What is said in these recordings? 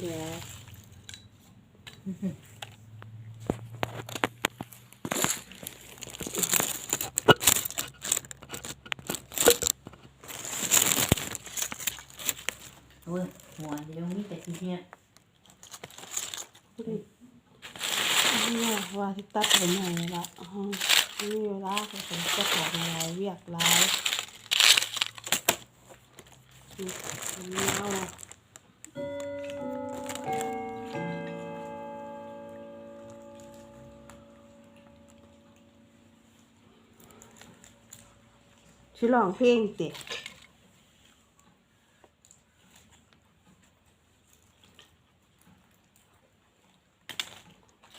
เดี๋ยวเว้ยหัวเดียวมีแต่ทีเนี้ยนี่ว่าที่ตัดผมใหม่ละนี่เวลาก็เป็นเจ้าของอะไรเวียกร้ายนี่นี่เอาละ ชิลองเพลงเด็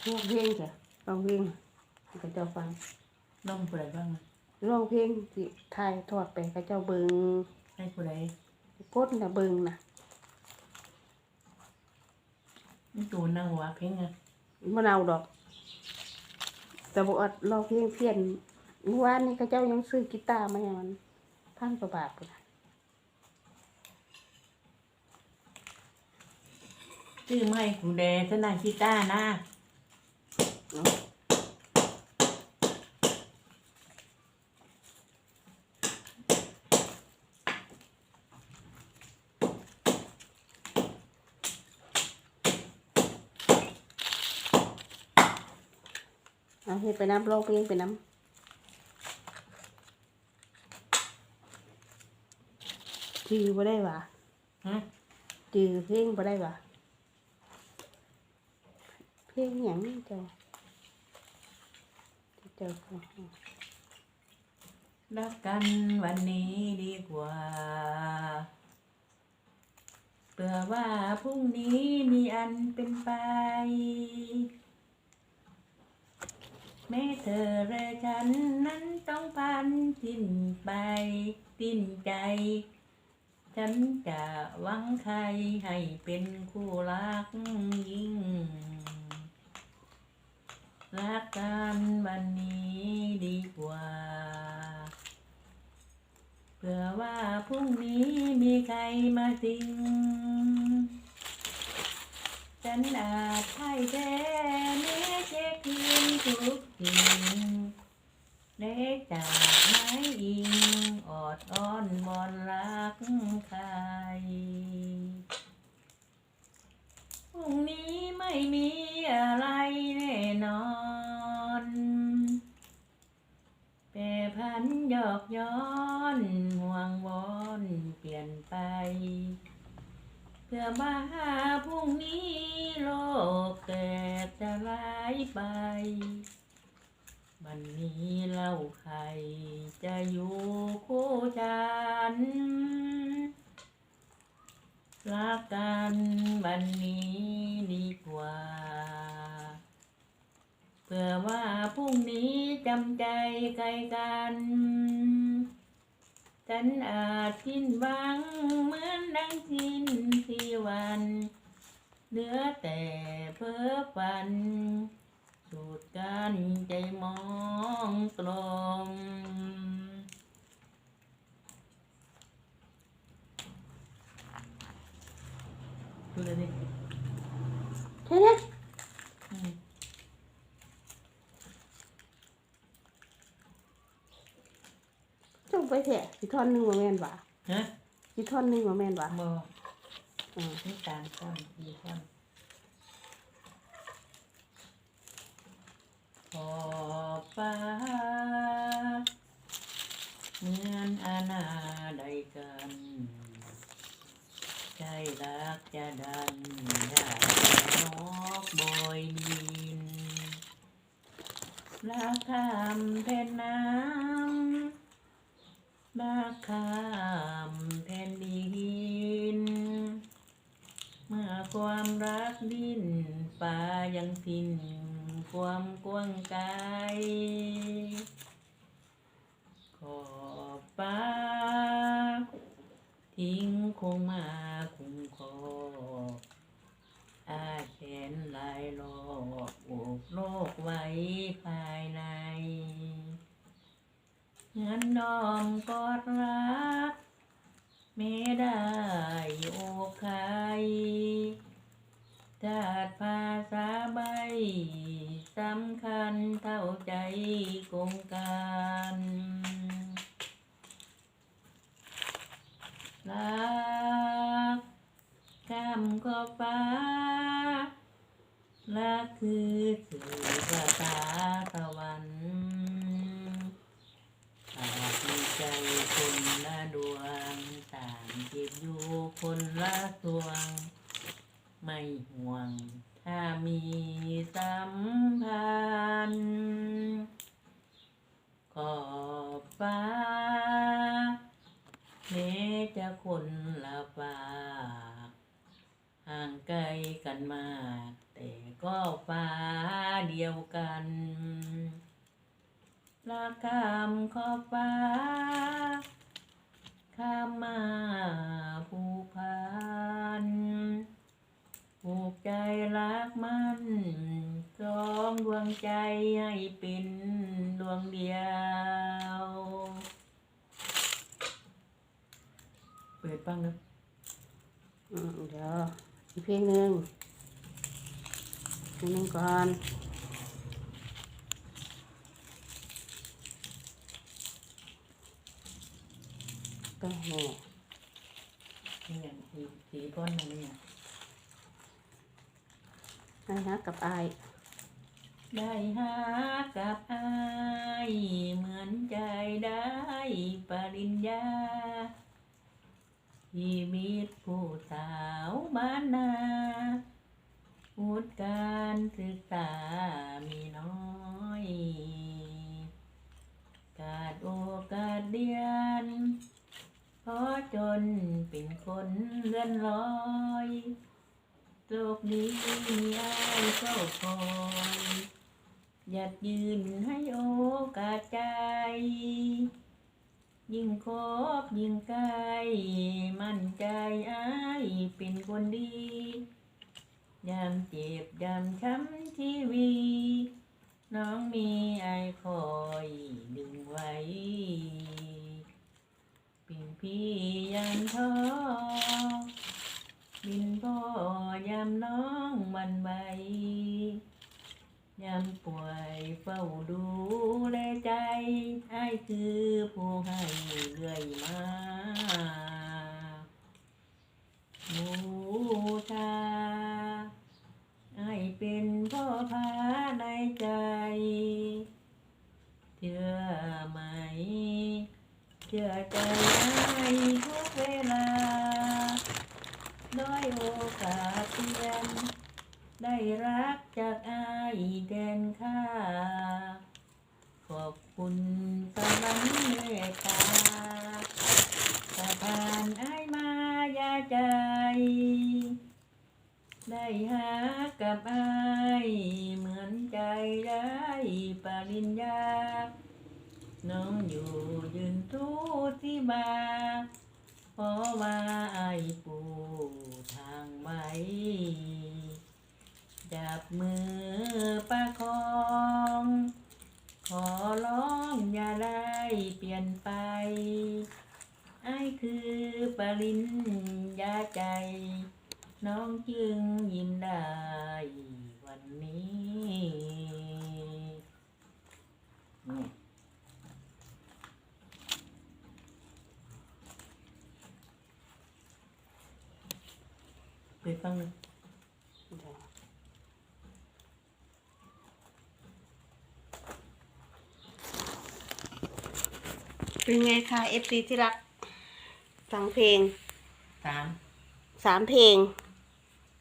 ร้องเพลงจ้ะร้องเพลงให้เขาเจ้าฟังน้องผู้ใดบ้างนะร้องเพลงที่ไทยทอดไปเขาเจ้าเบิงให้ผู้ใดกดนะเบิงนะนี่ตูนั่งหัวเพ่งอะมะนาวดอก แต่บอกว่าร้องเพลงเพี้ยน เมื่อวานนี้เขาเจ้ายังซื้อกีตาร์มาให้มันพันกว่าบาทพุ่นน่ะชื่อไม่กูแดทนายกีตาร์นะเนาะเอาเฮ็ดไปน้ำร้องเพลงไปน้ำ จือบ่ได้หวะฮะจือเพลงบ่ได้หวะเพลงหยังเจ้าที่เจ้าฟังรักกันวันนี้ดีกว่าเผื่อว่าพรุ่งนี้มีอันเป็นไป แม้เธอและฉันนั้นต้องพันทิ้นไปติ้นใจ ฉันจะหวังใครให้เป็นคู่รักยิ่ง รักกันวันนี้ดีกว่า เผื่อว่าพรุ่งนี้มีใครมาสิง ฉันอาจพ่ายแพ้แม้เช็คคืนทุกสิ่ง เล็กจากไม้อิงออดอ้อนบอนรักใครพรุ่งนี้ไม่มีอะไรแน่นอนแปรพันหยอกย้อนห่วงวอนเปลี่ยนไป เพื่อมาหาพรุ่งนี้โลกแตกจะลายไป วันนี้เล่าใครจะอยู่คู่ฉัน รักกันวันนี้ดีกว่า เพื่อว่าพรุ่งนี้จำใจใครกัน ฉันอาจสิ้นหวังเหมือนดังสิ้นที่วัน เหลือแต่เพ้อฝัน สูดกันใจมองตรงดูเลยดิแค่นี้อืมจงไปแท้สิท่อนหนึงบ่แม่นว่าฮะสิท่อนหนึงบ่แม่นว่าบออือนี่การซ่อนดีซ่อนขอบ ฟ้า เหมือนอาณาใดกัน ใจรักจะดันอยากนกโบยบินรักข้ามแผ่นน้ำรักข้ามแผ่นดิน เมื่อความรักดิ้นป่ายังสิ้น ความกว้างไกลขอบฟ้า ทิ้งคงมาคุ้มครองอาแขนลายลอกโอบโลกไว้ภายในเงินน้อมกอดรัก ไม่ได้โอกใคร ชาติภาษาใบ สำคัญเท่าใจกงการรักข้ามขอบฟ้ารักคือสื่อภาษาตะวันอาจมีใจคนละดวงต่างเก็บอยู่คนละดวง ไม่ห่วง ถ้ามีสัมพันธ์ขอบฟ้าแม้จะคนละฟ้าห่างไกลกันมาก แต่ก็ฟ้าเดียวกันละคำขอบฟ้าข้ามมาผูกพัน ผูกใจรักมันสองดวงใจให้เป็นดวงเดียว เปิดฟังนะอืมเดี๋ยวอีกเพลงหนึ่งเพลงหนึ่งก่อนก็แห่นี่อย่างสีสีพ้นมันเนี่ย ให้ฮักกับอายได้หากับอายเหมือนใจได้ปริญญาชีวิตผู้สาวบ้านนาวุฒิการศึกษามีน้อย กาดโอกาสเรียนเพราะจนเป็นคนเลื่อนลอยโลกนี้มีอายเฝ้าคอย อยากยืนให้โอกาสใจ ยิ่งคบยิ่งใกล้มั่นใจอายเป็นคนดียามเจ็บยามช้ำชีวีน้องมีไอายคอยดึงไว้ เป็นพี่ยามท้อบินพ่อยามน้องหวันไหว ยามป่วย เฝ้าดูแลใจให้คือผู้ให้เรื่อยมาบูชาให้เป็นพ่อพาในใจเชื่อไหม เชื่อใจให้ทุกเวลาด้อยโอกาสเพียง ได้รักจากอายแดนค่า ขอบคุณสำนักเมตตาสะพานอายมายาใจ ได้หากับอายเหมือนใจได้ปริญญา น้องอยู่ยืนทุที่บาเพราะว่าอายปทางไว้ จั บมือประคอง ขอร้องอย่าได้เปลี่ยนไปไอ้คือปริญญาใจ น้องจึงยิ้มได้วันนี้นี่ไปฟังหน่อย เดี๋ยว เป็นไงคะเอฟซีที่รัก ฟังเพลงสามสามเพลง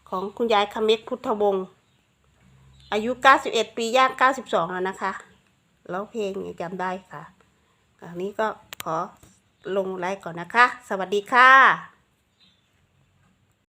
ของคุณยายคำเม็กพุทธวงศ์อายุ 91 ปีย่าง92 แล้วนะคะ แล้วเพลงยังจำได้ค่ะอันนี้ก็ขอลงไลฟ์ก่อนนะคะ สวัสดีค่ะ